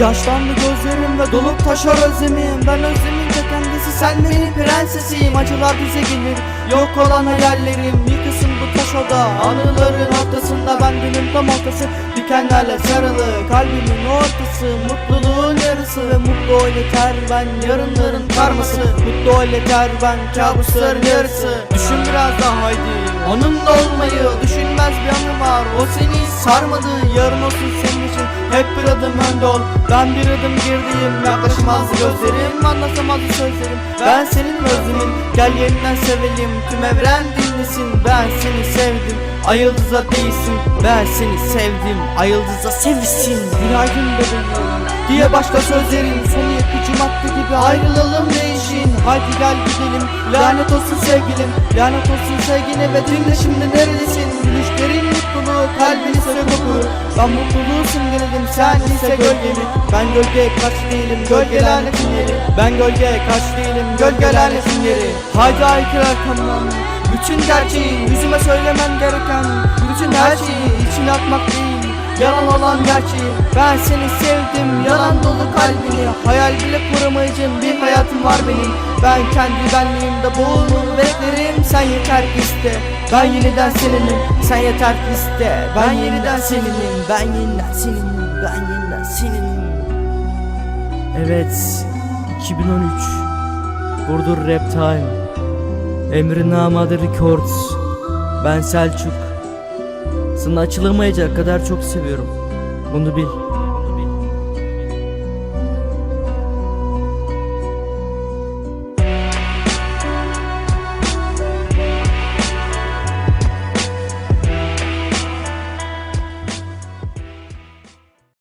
Yaşlandı gözlerim ve dolup taşar özlemim. Ben özlemin de kendisi sen benim prensesiyim. Acılar bize gelir yok olan hayallerim. Yıkısın bu taş oda anıların ortasında Ben günün tam ortası. Dikenlerle sarılı Kalbimin ortası. Mutluluğun yarısı Ve mutlu ol yeter ben yarınların karması Mutlu ol yeter ben kabusların yarısı. Düşün biraz daha haydi. Onunla olmayı Düşünmez bir anı var. O seni sarmadı Yarın olsun senin için. Hep bir adım önde ol. Ben bir adım girdiğim yaklaşmaz gözlerim Anlatamaz sözlerim. Ben senin özlemin gel yeniden sevelim. Tüm evren dinlesin. Ben seni sevdim. Ay yıldıza değilsin. Ben seni sevdim. Ay yıldıza sevsin. Günaydın bebeğim. Diye başka sözlerin Sonu yakıcı madde gibi ayrılalım değişin Haydi gel gidelim. Lanet olsun sevgilim. Lanet olsun sevgine ve dinle şimdi neredesin? Gülüşlerin mutluluğu kalbini söyle kokur Ben mutluluğu simgeledim sen ise gölgemi. Ben gölge kaç değilim gölge lanetin yeri. Ben gölge kaç değilim gölge lanetin yeri. Haydi aykırı arkamdan. Bütün gerçeği yüzüme söylemen gereken Bütün her şeyi içine atmak değil Yalan olan gerçeği Ben seni sevdim. Yalan dolu kalbini Hayal bile kuramayacağım. Bir hayatım var benim. Ben kendi benliğimde boğulur beklerim. Sen yeter ki iste. Ben yeniden seninim. Sen yeter ki iste. Ben yeniden seninim. Ben yeniden seninim. Ben yeniden seninim. Evet 2013 Burdur Rap Time Emri Namadı Records Ben Selçuk Sana açılamayacak kadar çok seviyorum. Bunu bil